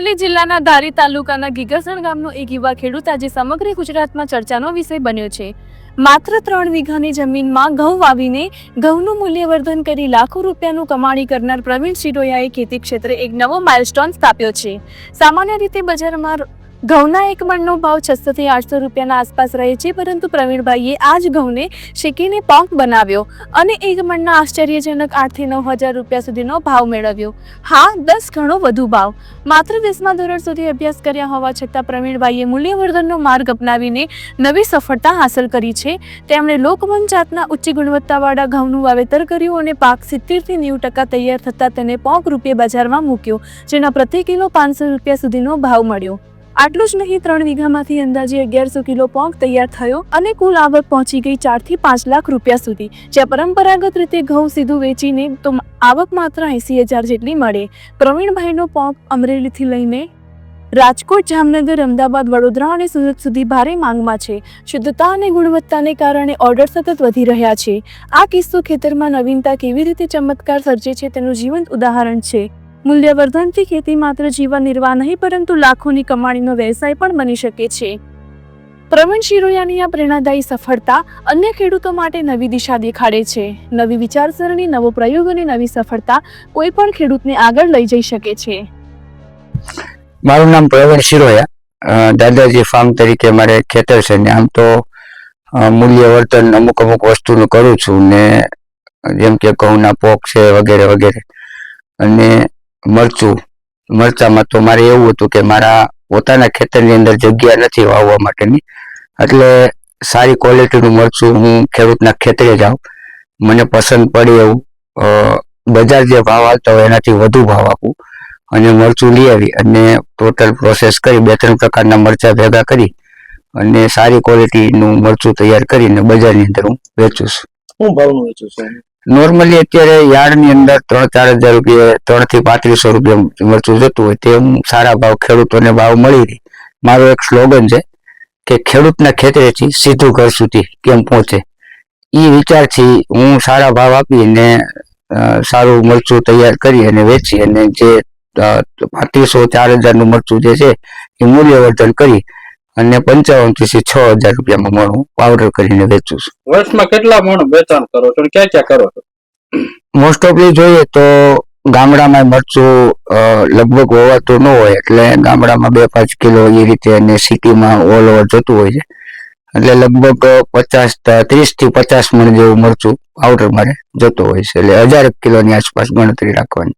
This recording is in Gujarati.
અમરેલી જિલ્લાના ધારી તાલુકાના ગીગરસણ ગામનો એક યુવા ખેડૂત આજે સમગ્ર ગુજરાતમાં ચર્ચાનો વિષય બન્યો છે. માત્ર ત્રણ વીઘાની જમીનમાં ઘઉં વાવીને ઘઉંનું મૂલ્યવર્ધન કરી લાખો રૂપિયાનું કમાણી કરનાર પ્રવીણ શિરોયાએ ખેતી ક્ષેત્રે એક નવો માઇલસ્ટોન સ્થાપ્યો છે. સામાન્ય રીતે બજારમાં ઘઉંના એક મણનો ભાવ છસો થી આઠસો રૂપિયાના આસપાસ રહે છે, પરંતુ પ્રવીણભાઈએ આ જ ઘઉંને શેકીને પોંક બનાવ્યો અને એક મણના આશ્ચર્યજનક આઠથી નવ હજાર રૂપિયા સુધીનો ભાવ મેળવ્યો. હા, દસ ગણો વધુ ભાવ. માત્ર દસમા ધોરણ સુધી અભ્યાસ કર્યા હોવા છતાં પ્રવીણભાઈએ મૂલ્યવર્ધનનો માર્ગ અપનાવીને નવી સફળતા હાંસલ કરી છે. તેમણે લોકમન જાતના ઉચ્ચ ગુણવત્તાવાળા ઘઉંનું વાવેતર કર્યું અને પાક સિત્તેરથી નેવું ટકા તૈયાર થતાં તેને પોંક રૂપિયે બજારમાં મૂક્યો, જેના પ્રતિ કિલો પાંચસો રૂપિયા સુધીનો ભાવ મળ્યો. આટલું જ નહીં, ત્રણ વીઘામાંથી અંદાજે અગિયારસો કિલો પોંક તૈયાર થયો અને કુલ આવક પહોંચી ગઈ ચારથી પાંચ લાખ રૂપિયા સુધી. જ્યાં પરંપરાગત રીતે ઘઉં સીધું વેચીને તો આવક માત્ર એંસી હજાર જેટલી મળે. પ્રવીણભાઈનો પોંક અમરેલીથી લઈને રાજકોટ, જામનગર, અમદાવાદ, વડોદરા અને સુરત સુધી ભારે માંગમાં છે. શુદ્ધતા અને ગુણવત્તાને કારણે ઓર્ડર સતત વધી રહ્યા છે. આ કિસ્સો ખેતરમાં નવીનતા કેવી રીતે ચમત્કાર સર્જે છે તેનું જીવંત ઉદાહરણ છે. મૂલ્યવર્ધનથી ખેતી માત્ર જીવન નિર્વાહ નહીં, પરંતુ લાખોની કમાણીનો વ્યવસાય પણ બની શકે છે. પ્રવીણ શિરોયાની આ પ્રેરણાદાયી સફળતા અન્ય ખેડૂતો માટે નવી દિશા દેખાડે છે. નવી વિચારસરણી, નવો પ્રયોગ અને નવી સફળતા કોઈ પણ ખેડૂતને આગળ લઈ જઈ શકે છે. મારું નામ પ્રવીણ શિરોયા. દાદાજી ફાર્મ તરીકે મારે ખેતર છે ને આમ તો મૂલ્યવર્ધન અમુક અમુક વસ્તુનું કરું છું ને, જેમ કે ઘઉંના પોક છે વગેરે વગેરે. અને મરચું મરચામાં તો મારે એવું હતું કે મારા પોતાના ખેતરની અંદર જગ્યા નથી વાવવા માટેની. એટલે સારી ક્વોલિટીનું મરચું હું ખેડૂતના ખેતરે જાઉં. મને પસંદ પડે એવું. બજાર જે ભાવ આવતા હોય એનાથી વધુ ભાવ આપું. અને મરચું લઈ આવી અને ટોટલ પ્રોસેસ કરી બે ત્રણ પ્રકારના મરચા ભેગા કરી અને સારી ક્વોલિટીનું મરચું તૈયાર કરીને બજારની અંદર હું વેચું છું. શું ભાવનું વેચું છે નોર્મલી અત્યારે યાર્ડની અંદર ત્રણ ચાર હજાર રૂપિયા ત્રણથી પાંત્રીસો રૂપિયા મરચું જતું હોય તે સારા ભાવ ખેડૂતોને ભાવ મળી રહે. મારો એક સ્લોગન છે કે ખેડૂતના ખેતરેથી સીધું ઘર સુધી કેમ પહોંચે. એ વિચારથી હું સારા ભાવ આપીને અને સારું મરચું તૈયાર કરી અને વેચી અને જે પાંત્રીસો, ચાર હજારનું મરચું જે છે, એ મૂલ્યવર્ધન કરી અને પંચાવનથી છ હજાર રૂપિયામાં મણ પાવડર કરીને વેચું છું. વર્ષમાં કેટલા મણ વેચાણ કરો છો ક્યાં ક્યાં કરો છો? મોસ્ટ ઓફલી જોઈએ તો ગામડામાં મરચું લગભગ હોવાતું ન હોય એટલે ગામડામાં બે પાંચ કિલો એ રીતે અને સિટીમાં ઓલ ઓવર જતું હોય છે. એટલે લગભગ પચાસ ત્રીસથી પચાસ મણ જેવું મરચું પાવડર મારે જતો હોય છે. એટલે હજાર કિલોની આસપાસ ગણતરી રાખવાની.